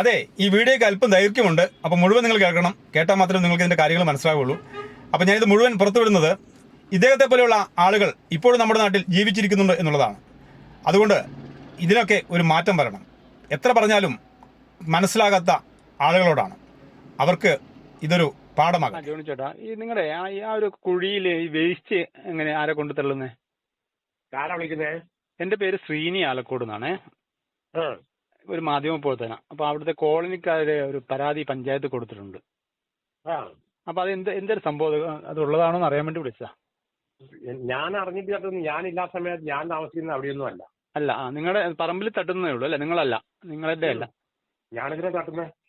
അതെ ഈ വീഡിയോയ്ക്ക് അല്പം ദൈർഘ്യമുണ്ട്. അപ്പോൾ മുഴുവൻ നിങ്ങൾ കേൾക്കണം. കേട്ടാൽ മാത്രമേ നിങ്ങൾക്ക് ഇതിന്റെ കാര്യങ്ങൾ മനസ്സിലാവുള്ളൂ. അപ്പോൾ ഞാനിത് മുഴുവൻ പുറത്തുവിടുന്നത് ഇദ്ദേഹത്തെ പോലെയുള്ള ആളുകൾ ഇപ്പോഴും നമ്മുടെ നാട്ടിൽ ജീവിച്ചിരിക്കുന്നുണ്ട് എന്നുള്ളതാണ്. അതുകൊണ്ട് ഇതിനൊക്കെ ഒരു മാറ്റം വരണം. എത്ര പറഞ്ഞാലും മനസ്സിലാകാത്ത ആളുകളോടാണ്. അവർക്ക് ഇതൊരു പാഠമാകും ജോണി ചേട്ടാ ഈ നിങ്ങളുടെ ആ ഈ ആ ഒരു കുഴിയിൽ ഈ വേസ്റ്റ് എങ്ങനെ ആരെ കൊണ്ട് തള്ളുന്നേ? ആരാ വിളിക്കുന്നേ? എന്റെ പേര് ശ്രീനി ആലക്കോട് എന്നാണേ. ഒരു മാധ്യമ പ്രവർത്തന അപ്പൊ അവിടുത്തെ കോളനിക്കാര് ഒരു പരാതി പഞ്ചായത്ത് കൊടുത്തിട്ടുണ്ട്. അപ്പൊ അത് എന്ത് എന്തൊരു സംഭവം അത്? ഉള്ളതാണോന്ന് ഉള്ളതാണോ എന്ന് അറിയാൻ വേണ്ടി വിളിച്ചതാ. ഞാൻ അറിഞ്ഞിട്ടൊന്നും ഞാനില്ലാത്ത സമയത്ത് ഞാൻ താമസിക്കുന്ന അവിടെയൊന്നും അല്ല. അല്ല നിങ്ങളുടെ പറമ്പിൽ തട്ടുന്നേ ഉള്ളൂ അല്ലേ? നിങ്ങളല്ല നിങ്ങളുടെ അല്ല.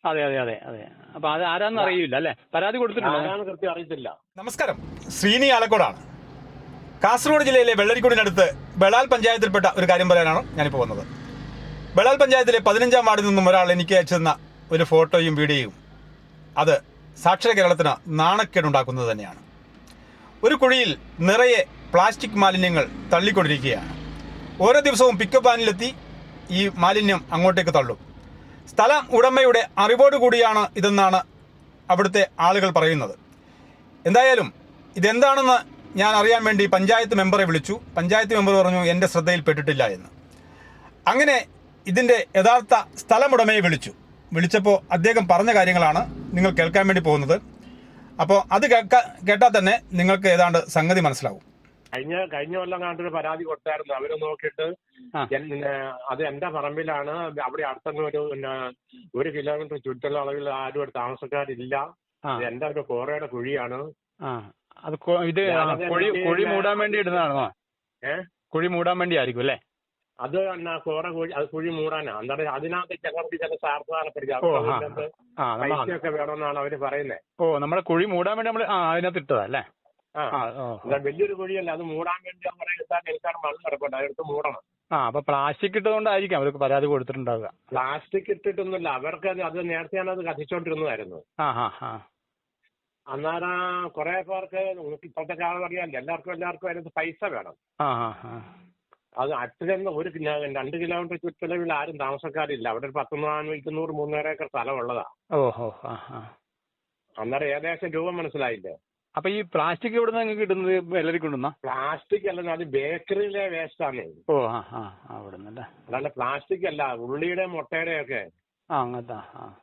അതെ അതെ അതെ അതെ. അപ്പൊ അത് ആരാന്ന് അറിയില്ല അല്ലേ? പരാതി കൊടുത്തിട്ടുണ്ടോ? ആരാന്ന് കൃത്യം അറിയത്തില്ല. നമസ്കാരം. ശ്രീനി ആലക്കോടാണ്. കാസർഗോഡ് ജില്ലയിലെ വെള്ളരിക്കുടിനടുത്ത് ബളാൽ പഞ്ചായത്തിൽപ്പെട്ട ഒരു കാര്യം പറയാനാണ് ഞാനിപ്പോൾ വന്നത്. ബളാൽ പഞ്ചായത്തിലെ പതിനഞ്ചാം വാർഡിൽ നിന്നും ഒരാൾ എനിക്ക് അയച്ചെന്ന ഒരു ഫോട്ടോയും വീഡിയോയും. അത് സാക്ഷര കേരളത്തിന് നാണക്കേടുണ്ടാക്കുന്നത് തന്നെയാണ്. ഒരു കുഴിയിൽ നിറയെ പ്ലാസ്റ്റിക് മാലിന്യങ്ങൾ തള്ളിക്കൊണ്ടിരിക്കുകയാണ്. ഓരോ ദിവസവും പിക്കപ്പ് വാനിലെത്തി ഈ മാലിന്യം അങ്ങോട്ടേക്ക് തള്ളും. സ്ഥലം ഉടമയുടെ അറിവോട് കൂടിയാണ് ഇതെന്നാണ് അവിടുത്തെ ആളുകൾ പറയുന്നത്. എന്തായാലും ഇതെന്താണെന്ന് ഞാൻ അറിയാൻ വേണ്ടി പഞ്ചായത്ത് മെമ്പറെ വിളിച്ചു. പഞ്ചായത്ത് മെമ്പർ പറഞ്ഞു എന്റെ ശ്രദ്ധയിൽപ്പെട്ടിട്ടില്ല എന്ന്. അങ്ങനെ ഇതിന്റെ യഥാർത്ഥ സ്ഥലമുടമയെ വിളിച്ചു. വിളിച്ചപ്പോൾ അദ്ദേഹം പറഞ്ഞ കാര്യങ്ങളാണ് നിങ്ങൾ കേൾക്കാൻ വേണ്ടി പോകുന്നത്. അപ്പോൾ അത് കേൾക്കാൻ കേട്ടാൽ തന്നെ നിങ്ങൾക്ക് ഏതാണ്ട് സംഗതി മനസ്സിലാവും. കഴിഞ്ഞ കഴിഞ്ഞ കൊല്ലം കണ്ടൊരു പരാതി കൊടുത്തായിരുന്നു. അവർ നോക്കിയിട്ട് അത് എന്റെ പറമ്പിലാണ്. അവിടെ അടുത്തൊന്നും ഒരു പിന്നെ ഒരു കിലോമീറ്റർ ചുറ്റുള്ള അളവിൽ ആരും ഒരു താമസക്കാരില്ല. ഇത് എന്റെ ഒരു കോറയുടെ കുഴിയാണ്. ആ. അത് ഇത് കുഴി കുഴി മൂടാൻ വേണ്ടി ഇടുന്നതാണോ? ഏഹ് കുഴി മൂടാൻ വേണ്ടി ആയിരിക്കും അല്ലേ? അത് എന്നാ കോറ കുഴി അത് കുഴി മൂടാനാ. എന്താ അതിനകത്ത് ചിലർക്ക് ചില സാർത്ഥാനപ്പെടുക പൈസയൊക്കെ വേണമെന്നാണ് അവർ പറയുന്നത് ഓ നമ്മുടെ കുഴി മൂടാൻ വേണ്ടി നമ്മൾ അതിനകത്ത് ഇട്ടതാ അല്ലേ? വലിയൊരു കുഴിയല്ല അത് മൂടാൻ വേണ്ടി നമ്മുടെ എടുത്താൽ എടുക്കാൻ മണ്ണ് കിടപ്പുണ്ട് അതെടുത്ത് മൂടണം. ആ അപ്പൊ പ്ലാസ്റ്റിക് ഇട്ടതുകൊണ്ടായിരിക്കും അവർക്ക് പരാതി കൊടുത്തിട്ടുണ്ടാവുക. പ്ലാസ്റ്റിക് ഇട്ടിട്ടൊന്നുമില്ല അവർക്ക് അത് അത് നേരത്തെ അത് കത്തിച്ചോണ്ടിരുന്നതായിരുന്നു. അന്നേരം കുറെ പേർക്ക് ഇപ്പോഴത്തെ കാലം അറിയാമല്ലോ എല്ലാവർക്കും എല്ലാവർക്കും അതിനകത്ത് പൈസ വേണം. അത് അച്ഛനെന്ന് ഒരു കിലോ- രണ്ട് കിലോമീറ്റർ ചുറ്റളവിൽ ആരും താമസക്കാരില്ല. അവിടെ ഒരു പത്ത് നാനൂറ് ഇരുന്നൂറ് മൂന്നര ഏക്കർ സ്ഥലമുള്ളതാ. ഓഹോ ഓ ആ ആ. അന്നേരം ഏകദേശം രൂപം മനസ്സിലായില്ലേ? അപ്പൊ ഈ പ്ലാസ്റ്റിക് ഇവിടെ നിന്ന് കിട്ടുന്നത്? വെള്ളരി കൊണ്ടുവന്ന പ്ലാസ്റ്റിക് അല്ല അത് ബേക്കറിയിലെ വേസ്റ്റ് ആണ് ഓ ആ ആ പ്ലാസ്റ്റിക് അല്ല ഉള്ളിയുടെ മുട്ടയുടെ ഒക്കെ ആ അങ്ങനത്തെ ആ, ആ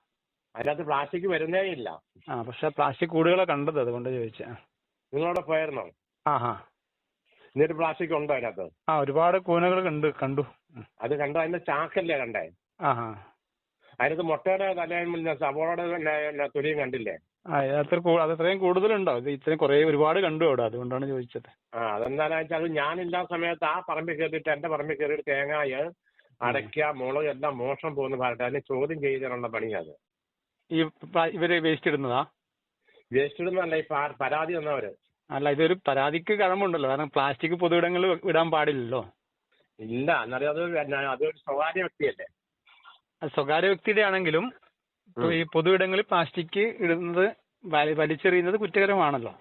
അതിനകത്ത് പ്ലാസ്റ്റിക് വരുന്നേ ഇല്ല. ആ പക്ഷെ പ്ലാസ്റ്റിക് കൂടുകളെ കണ്ടത് അതുകൊണ്ട് ചോദിച്ചാ. നിങ്ങളവിടെ പോയിരുന്നോ ആ ആ. എന്നിട്ട് പ്ലാസ്റ്റിക് ഉണ്ടോ അതിനകത്ത്. ആ ഒരുപാട് കൂനകൾ കണ്ടു കണ്ടു. അത് കണ്ടോ? അതിന്റെ ചാക്കല്ലേ കണ്ടേ? അതിനകത്ത് മുട്ടയുടെ തലയും സവോളയുടെ പിന്നെ തൊലിയും കണ്ടില്ലേ? ആ അത്ര അത് അത്രയും കൂടുതലുണ്ടോ? ഇത് ഇത്രയും കുറെ ഒരുപാട് കണ്ടു അവിടെ അതുകൊണ്ടാണ് ചോദിച്ചത്. ആ അതെന്താണെന്ന് വെച്ചാൽ അത് ഞാനില്ലാത്ത സമയത്ത് ആ പറമ്പിൽ കയറിയിട്ട് എന്റെ പറമ്പിൽ കയറിയിട്ട് തേങ്ങായ അടയ്ക്ക മുളക് എല്ലാം മോഷണം പോകുന്ന പറഞ്ഞിട്ട് അതിനെ ചോദ്യം ചെയ്തതിനുള്ള പണിയാണ് ഈ ഇവർ വേസ്റ്റ് ഇടുന്നതാ? വേസ്റ്റ് ഇടുന്നതല്ല ഈ പരാതി തന്നവര്. അല്ല ഇതൊരു പരാതിക്ക് കഴമ്പുണ്ടല്ലോ കാരണം പ്ലാസ്റ്റിക് പൊതുവിടങ്ങൾ ഇടാൻ പാടില്ലല്ലോ. ഇല്ല എന്നാലും അത് അതൊരു സ്വകാര്യ വ്യക്തിയല്ലേ? അത് സ്വകാര്യ വ്യക്തിയുടെ ആണെങ്കിലും ഈ പൊതുവിടങ്ങളിൽ പ്ലാസ്റ്റിക് ഇടുന്നത് വലി- വലിച്ചെറിയുന്നത് കുറ്റകരമാണല്ലോ.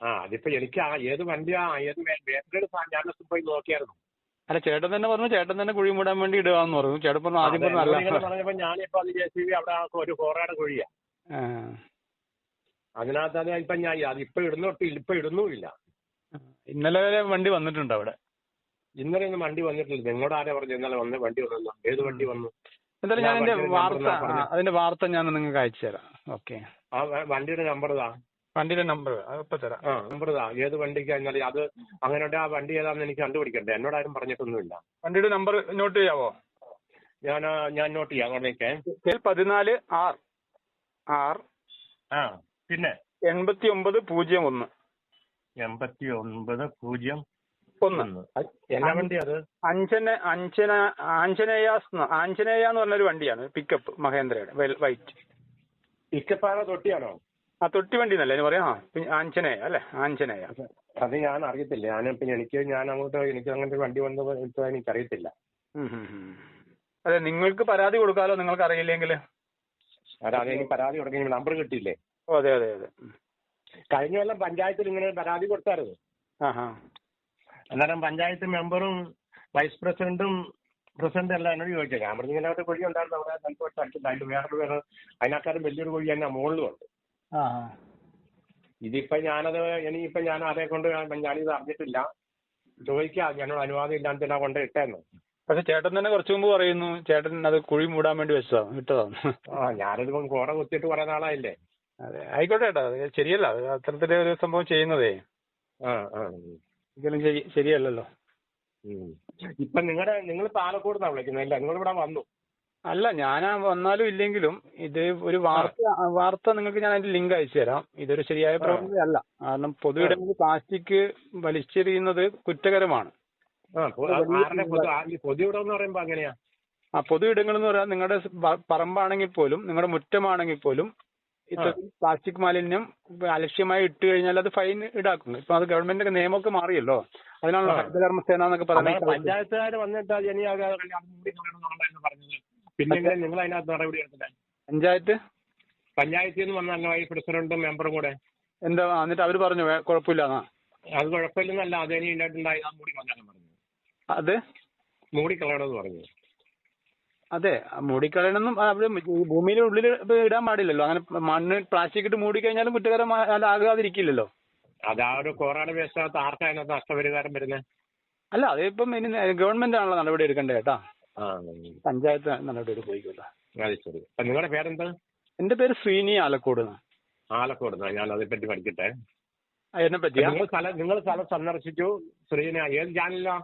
ആ അതിപ്പോ എനിക്ക് ആ ഏത് വണ്ടിയാ ഏത് വേറെ ഞാൻ പോയി നോക്കിയായിരുന്നു. അല്ല ചേട്ടൻ തന്നെ പറഞ്ഞു ചേട്ടൻ തന്നെ കുഴി മൂടാൻ വേണ്ടി ഇടുകയെന്ന് പറഞ്ഞു. ചേട്ടൻ പറഞ്ഞു ആദ്യം പറഞ്ഞു എന്നോട് ഇങ്ങനെ അല്ല പറഞ്ഞപ്പോ ഞാനിപ്പോ അത് ജെ സി ബി അവിടെ ആ ഒരു കോറയുടെ കുഴിയാ. ആ. അതിനകത്ത് അത് ഇപ്പൊ ഞാൻ അത് ഇപ്പൊ ഇടുന്നോട്ട് ഇപ്പൊ ഇടുന്നുമില്ല ഇന്നലെ വരെ വണ്ടി വന്നിട്ടുണ്ട് അവിടെ. ഇന്നലെ ഒന്നും വണ്ടി വന്നിട്ടില്ല. നിങ്ങളോട് ആരാ പറഞ്ഞു ഇന്നലെ വന്ന് വണ്ടി വന്നു ഏത് വണ്ടി വന്നു? എന്തായാലും ഞാൻ എന്റെ അതിന്റെ വാർത്ത അതിന്റെ വാർത്ത ഞാൻ നിങ്ങൾക്ക് അയച്ചു തരാം. ഓക്കെ. ആ വണ്ടിയുടെ നമ്പർ ഇതാ. വണ്ടിയുടെ നമ്പർ ഇപ്പൊ തരാം. ആ നമ്പർ ഇതാ. ഏത് വണ്ടിക്ക് എന്നാലും അത് അങ്ങനെ ആ വണ്ടി ഏതാണെന്ന് എനിക്ക് കണ്ടുപിടിക്കണ്ടേ? എന്നോട് ആരും പറഞ്ഞിട്ടൊന്നുമില്ല വണ്ടിയുടെ നമ്പർ നോട്ട് ചെയ്യാവോ? ഞാൻ ഞാൻ നോട്ട് ചെയ്യാം. അങ്ങോട്ടേക്ക് പതിനാല് ആർ ആർ ആ. പിന്നെ? എൺപത്തി ഒമ്പത് പൂജ്യം ഒന്ന്. എൺപത്തി ഒൻപത് പൂജ്യം ഒന്ന്. ഒന്ന്. അത് എന്നാ വണ്ടി അത് അഞ്ചന അഞ്ചന ആഞ്ജനേയാസ് ആഞ്ജനേയ എന്ന് പറഞ്ഞൊരു വണ്ടിയാണ് പിക്കപ്പ് മഹേന്ദ്രയുടെ വെൽ- വൈറ്റ്. ഇക്കപ്പാറ തൊട്ടിയാണോ? ആ തൊട്ടി വണ്ടി എന്നല്ലേ അതിന് പറയാം? ആ ആഞ്ജനേയ അല്ലേ? ആഞ്ജനേയ അത് ഞാൻ അറിയത്തില്ല. ഞാൻ പിന്നെ എനിക്ക് ഞാൻ അങ്ങോട്ട് എനിക്ക് അങ്ങനത്തെ ഒരു വണ്ടി വന്നത് എനിക്ക് എനിക്കറിയത്തില്ല. ഉം, ഉം, ഉം. അതെ നിങ്ങൾക്ക് പരാതി കൊടുക്കാലോ നിങ്ങൾക്ക് അറിയില്ലെങ്കിൽ എനിക്ക് പരാതി കൊടുക്കുന്ന നമ്പർ കിട്ടിയില്ലേ? അതെ അതെ അതെ. കഴിഞ്ഞ കൊല്ലം പഞ്ചായത്തിൽ ഇങ്ങനെ പരാതി കൊടുത്തായിരുന്നു. അന്നേരം പഞ്ചായത്ത് മെമ്പറും വൈസ് പ്രസിഡന്റും പ്രസിഡന്റ് അല്ല എന്നോട് ചോദിച്ചത് ഞാൻ പറഞ്ഞു ഇങ്ങനെ കുഴി ഉണ്ടായിരുന്നു അവിടെ? വട്ടം അടിച്ചിട്ട് അതിന്റെ വേറൊരു വേറെ അതിനേക്കാളും വലിയൊരു കുഴി തന്നെ മുകളിലും ഉണ്ട്. ആ ഇതിപ്പോ ഞാനത് ഇനിയിപ്പോ ഞാൻ അതേ കൊണ്ട് ഞാനിത് അറിഞ്ഞിട്ടില്ല. ചോദിക്കാം ഞാനോട് അനുവാദം ഇല്ലാതെ കൊണ്ട് ഇട്ടേന്ന്. പക്ഷെ ചേട്ടൻ തന്നെ കുറച്ചു മുമ്പ് പറയുന്നു ചേട്ടൻ അത് കുഴി മൂടാൻ വേണ്ടി വെച്ചതാണ് ഇട്ടതാണ് ആ കോറ കുത്തിയിട്ട് കുറെ നാളായില്ലേ? അതെ ആയിക്കോട്ടെ ചേട്ടാ അത് ശരിയല്ല അത് അത്തരത്തിലെ ഒരു സംഭവം ചെയ്യുന്നതേ. ആ ആ. ഒരിക്കലും ശരി ശരിയല്ലല്ലോ. ഇപ്പൊ നിങ്ങളുടെ നിങ്ങൾ പാലക്കോട് നിന്നാണ് വിളിക്കുന്നത് അല്ലേ? നിങ്ങൾ ഇവിടെ വന്നു. അല്ല ഞാൻ വന്നാലും ഇല്ലെങ്കിലും ഇത് ഒരു വാർത്ത വാർത്ത നിങ്ങൾക്ക് ഞാൻ അതിന്റെ ലിങ്ക് അയച്ചു തരാം. ഇതൊരു ശരിയായ പ്രവണതയല്ല കാരണം പൊതുവിടങ്ങളിൽ പ്ലാസ്റ്റിക് വലിച്ചെറിയുന്നത് കുറ്റകരമാണ്. എന്ന് പറയുമ്പോ അങ്ങനെയാ? ആ പൊതു ഇടങ്ങൾ എന്ന് പറയാൻ നിങ്ങളുടെ പറമ്പാണെങ്കിൽ പോലും നിങ്ങളുടെ മുറ്റമാണെങ്കിൽ പോലും ഇത്ര പ്ലാസ്റ്റിക് മാലിന്യം അലക്ഷ്യമായി ഇട്ട് കഴിഞ്ഞാൽ അത് ഫൈൻ ഈടാക്കും. ഇപ്പൊ അത് ഗവൺമെന്റിന്റെ നിയമമൊക്കെ മാറിയല്ലോ. അതിനാണല്ലോ. ഹരിതകർമ്മസേന എന്നൊക്കെ പറയുന്നത് പഞ്ചായത്തുകാർ വന്നിട്ട് ഇനി പറഞ്ഞത്. പിന്നെ നിങ്ങൾ അതിനകത്ത് നടപടി എടുത്തില്ല? പഞ്ചായത്ത്? പഞ്ചായത്തിൽ നിന്ന് വന്ന അംഗമായി പ്രസിഡന്റും മെമ്പറും കൂടെ. എന്താ എന്നിട്ട് അവർ പറഞ്ഞു കുഴപ്പമില്ല അത് കുഴപ്പമില്ലെന്നല്ല അത് ഇനി ഉണ്ടായിട്ടുണ്ടായി കൂടി വന്നാലും അത്? മൂടി കളയണമെന്ന് പറഞ്ഞു. അതെ മൂടിക്കളയണമെന്നും അവർ ഈ ഭൂമിയുടെ ഉള്ളിൽ ഇടാൻ പാടില്ലല്ലോ. അങ്ങനെ മണ്ണ് പ്ലാസ്റ്റിക് ഇട്ട് മൂടിക്കഴിഞ്ഞാലും കുറ്റകരമാകാതിരിക്കില്ലല്ലോ അത് ആ ഒരു കൊറോണ വേസ്റ്റ് ആർക്കാ അതിനകത്ത് നഷ്ടപരിഹാരം വരുന്നത് അല്ല അതിപ്പം ഇനി ഗവൺമെന്റ് ആണല്ലോ നടപടി എടുക്കണ്ടേ കേട്ടാ. പഞ്ചായത്ത് നടപടി പോയിക്കോട്ടെ അത് ശരി. അപ്പൊ നിങ്ങളുടെ പേരെന്താ? എന്റെ പേര് ശ്രീനി ആലക്കോട്. ആലക്കോട്. ഞാൻ അതേപ്പറ്റി പഠിക്കട്ടെ. അതിനെ പറ്റിയാ? നിങ്ങൾ സ്ഥലം നിങ്ങൾ സ്ഥലം സന്ദർശിച്ചു. ശ്രീന ഏത് ചാനലാ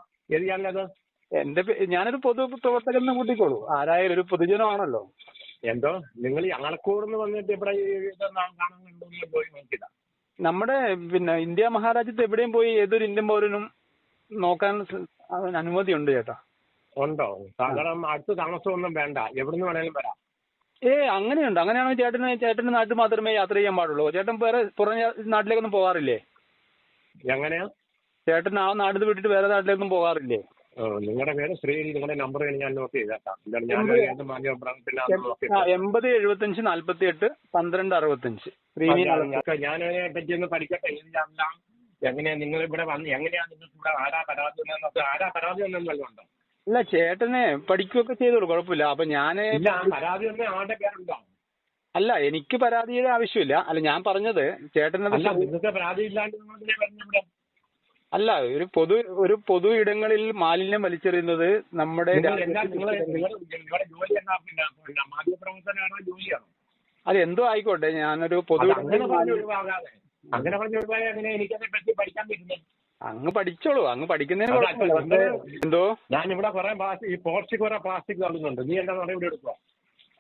ചാനലത് എന്റെ ഞാനൊരു പൊതു പ്രവർത്തകൻ എന്ന് കൂട്ടിക്കോളൂ. ആരായാലും ഒരു പൊതുജനമാണല്ലോ. എന്തോ? നിങ്ങൾ ഈ വന്നിട്ട് ഇവിടെ ഈ ഇതൊന്നും കാണുന്നുണ്ടോ എന്ന് പോയി നോക്കില്ല നമ്മുടെ പിന്നെ ഇന്ത്യ മഹാരാജ്യത്ത് എവിടെയും പോയി ഏതൊരു ഇന്ത്യൻ പൗരനും നോക്കാൻ അനുമതിയുണ്ട് ചേട്ടാ. ഉണ്ടോ? സാധാരണ അടുത്ത് താമസമൊന്നും വേണ്ട. എവിടുന്ന് വേണേലും വരാം. ഏ അങ്ങനെയുണ്ട്. അങ്ങനെയാണെങ്കിൽ ചേട്ടന് ചേട്ടന്റെ നാട്ടിൽ മാത്രമേ യാത്ര ചെയ്യാൻ പാടുള്ളൂ. ചേട്ടൻ വേറെ പുറം നാട്ടിലേക്കൊന്നും പോകാറില്ലേ? എങ്ങനെയാ? ചേട്ടൻ ആ നാട്ടിൽ വിട്ടിട്ട് വേറെ നാട്ടിലേക്കൊന്നും പോകാറില്ലേ? നിങ്ങളുടെ പേര് ശ്രീ നിങ്ങളുടെ നമ്പർ ഞാൻ നോട്ട് ചെയ്തേക്കാം ഞാൻ എൺപത് എഴുപത്തഞ്ച് നാല്പത്തി എട്ട് പന്ത്രണ്ട് അറുപത്തഞ്ച്. അല്ല ഞാൻ അതിനെ പറ്റി ഒന്ന് പഠിക്കട്ടെ? ഏത് ചാനലാ എങ്ങനെയാ നിങ്ങൾ ഇവിടെ വന്ന് എങ്ങനെയാ നിങ്ങൾക്ക് ഇവിടെ ആരാ പരാതി വന്നതെന്നൊക്കെ ആരാ പരാതി വന്നെന്നല്ലോ ഉണ്ടോ? ഇല്ല ചേട്ടനെ പഠിക്കുകയൊക്കെ ചെയ്തോളൂ കുഴപ്പമില്ല. അപ്പൊ പരാതി പേരുണ്ടോ? അല്ല എനിക്ക് പരാതിയുടെ ആവശ്യമില്ല. അല്ല ഞാൻ പറഞ്ഞത് ചേട്ടനത് നിങ്ങൾക്ക് പരാതി ഇല്ലാണ്ട് നിങ്ങൾ ഇതിനെ വരുന്നത് ഇവിടെ അല്ല ഒരു പൊതു ഒരു പൊതു ഇടങ്ങളിൽ മാലിന്യം വലിച്ചെറിയുന്നത് നമ്മുടെ അത് എന്തോ ആയിക്കോട്ടെ ഞാനൊരു പൊതു അങ്ങനെ അങ്ങനെ എനിക്കതിനെ പറ്റി പഠിക്കാൻ പറ്റുന്നത്? അങ്ങ് പഠിച്ചോളൂ അങ്ങ് പഠിക്കുന്നതിന് എന്തോ? ഞാൻ ഇവിടെ കുറെ ഈ പോർച്ചിൽ കുറെ പ്ലാസ്റ്റിക് തള്ളുന്നുണ്ട് നീ എന്താ നടപടി എടുക്കുക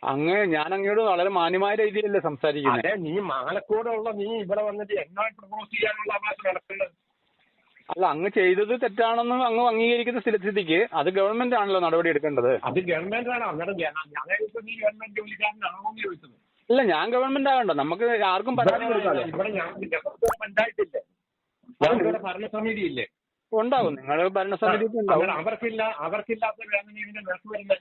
അങ്ങ് ഞാൻ അങ്ങോട് വളരെ മാന്യമായ രീതിയിലല്ലേ സംസാരിക്കുന്നത് നീ മാലക്കോടുള്ള നീ ഇവിടെ വന്നിട്ട് എന്നാ പ്രൊപ്പോസ് ചെയ്യാനുള്ള അവകാശം നടക്കുന്നത് അല്ല അങ്ങ് ചെയ്തത് തെറ്റാണെന്ന് അങ്ങ് അംഗീകരിക്കുന്ന സ്ഥിതിക്ക് അത് ഗവൺമെന്റ് ആണല്ലോ നടപടി എടുക്കേണ്ടത്. അത് ഗവൺമെന്റ് ജോലിക്കാരനാണോ ചോദിച്ചത്. അല്ല ഞാൻ ഗവൺമെന്റ് ആകണ്ട. നമുക്ക് ആർക്കും പരാതി കൊടുക്കാമല്ലോ ഇവിടെ ഞാൻ ഭരണസമിതി ഇല്ലേ? ഉണ്ടാവും. നിങ്ങൾ ഭരണസമിതി അവർക്കില്ല അവർക്കില്ലാത്ത വേദന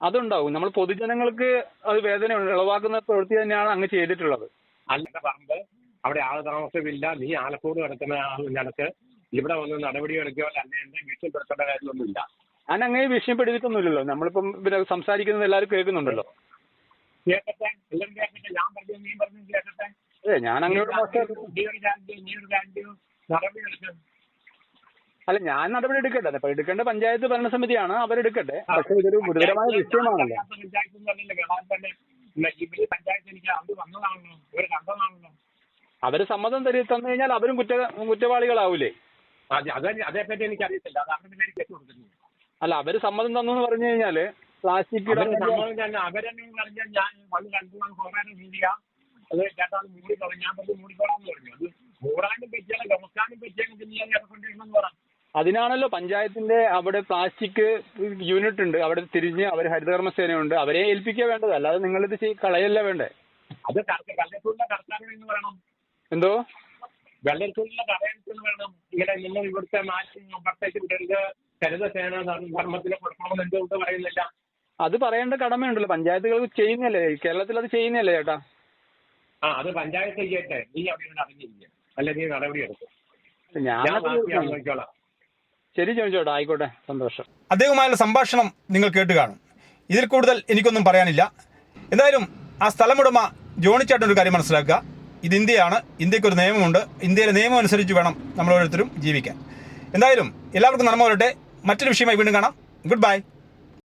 അതുണ്ടാവും. നമ്മൾ പൊതുജനങ്ങൾക്ക് അത് വേദന ഉളവാക്കുന്ന പ്രവൃത്തി തന്നെയാണ് അങ്ങ് ചെയ്തിട്ടുള്ളത്. അല്ല പറമ്പ് അവിടെ ആൾ താമസമില്ല. നീ ആലക്കോട് കിടക്കുന്ന ആൾ നിനക്ക് ഇവിടെ വന്ന് നടപടി എടുക്കുകയോ അല്ലെ എന്റെ ഭീഷണിപ്പെടുത്തേണ്ട കാര്യമൊന്നുമില്ല ഞാൻ അങ്ങനെ വിഷയപ്പെടുത്തിട്ടൊന്നുമില്ലല്ലോ നമ്മളിപ്പം പിന്നെ സംസാരിക്കുന്നത് എല്ലാവരും കേൾക്കുന്നുണ്ടല്ലോ. കേൾക്കട്ടെ എല്ലാം കേൾക്കട്ടെ ഞാൻ പറഞ്ഞു നീ പറഞ്ഞു കേൾക്കട്ടെ ഏ ഞാൻ അങ്ങോട്ട് മോശം നീ ഒരു കാര്യം ചെയ്യ്, നീ ഒരു കാര്യം ചെയ്യ്, നടപടി എടുക്ക്. അല്ല ഞാൻ നടപടി എടുക്കട്ടെ. അപ്പൊ എടുക്കേണ്ട പഞ്ചായത്ത് ഭരണസമിതിയാണ് അവരെടുക്കട്ടെ. പക്ഷെ ഇതൊരു ഗുരുതരമായ വിഷയമാണല്ലോ. എന്ന് അവർ സമ്മതം തരി തന്നു കഴിഞ്ഞാൽ അവരും കുറ്റ കുറ്റവാളികളാവൂലേ? അത് അത് അതേപ്പറ്റി എനിക്ക് കേസ് അല്ല അവർ സമ്മതം തന്നു എന്ന് പറഞ്ഞു കഴിഞ്ഞാൽ പ്ലാസ്റ്റിക് അവർ തന്നെ അവരെന്നെ പറഞ്ഞാൽ ഞാൻ വന്ന് രണ്ടു നാൾ പോകാനും മീഡിയ അത് ചേട്ടാ അത് മൂടിക്കോളാം ഞാൻ പറഞ്ഞു പറഞ്ഞു. അത് മൂടാനും പറ്റിയാലും? ചുമക്കാനും പറ്റിയാലും? നീ അങ്ങനെ കൊണ്ടിരുന്നെന്ന് പറ. അതിനാണല്ലോ പഞ്ചായത്തിന്റെ അവിടെ പ്ലാസ്റ്റിക് യൂണിറ്റ് ഉണ്ട്. അവിടെ തിരിഞ്ഞ് അവർ ഹരിതകർമ്മ സേനയുണ്ട് അവരെ ഏൽപ്പിക്കുക വേണ്ടത്. അല്ലാതെ നിങ്ങളിത് ചെയ്- കളയല്ല വേണ്ടേ. അത് വെള്ളത്തൂരിലെ കർത്താവ് എന്ന് പറയണം എന്തോ? വെള്ളത്തൂരിലെ കടയത്തിന് വേണം. ഇങ്ങനെ നിങ്ങൾ ഇവിടുത്തെ മാറ്റി പ്രത്യേകിച്ച് വിടരുത് ഹരിത സേന ധർമ്മത്തിന് കൊടുക്കണമെന്ന് എന്തുകൊണ്ട് പറയുന്നില്ല? അത് പറയേണ്ട കടമയുണ്ടല്ലോ. പഞ്ചായത്തുകൾ ചെയ്യുന്നല്ലേ? കേരളത്തിൽ അത് ചെയ്യുന്നല്ലേ ചേട്ടാ? ആ അത് പഞ്ചായത്ത് ചെയ്യട്ടെ. നീ അവിടെ അറിഞ്ഞിരിക്കുക അല്ലെ അല്ല നീ നടപടി എടുക്കും. ഞാൻ ശരി ചോദിച്ചോട്ടെ ആയിക്കോട്ടെ. സന്തോഷം. അദ്ദേഹവുമായുള്ള സംഭാഷണം നിങ്ങൾ കേട്ട് കാണും. ഇതിൽ കൂടുതൽ എനിക്കൊന്നും പറയാനില്ല. എന്തായാലും ആ സ്ഥലമുടമ ജോണിച്ചേട്ടൻ ഒരു കാര്യം മനസ്സിലാക്കുക. ഇത് ഇന്ത്യയാണ് ഇന്ത്യയ്ക്ക് ഒരു നിയമമുണ്ട്. ഇന്ത്യയിലെ നിയമം അനുസരിച്ച് വേണം നമ്മൾ ഓരോരുത്തരും ജീവിക്കാൻ. എന്തായാലും എല്ലാവർക്കും നന്മ വരട്ടെ. മറ്റൊരു വിഷയമായി വീണ്ടും കാണാം. Good bye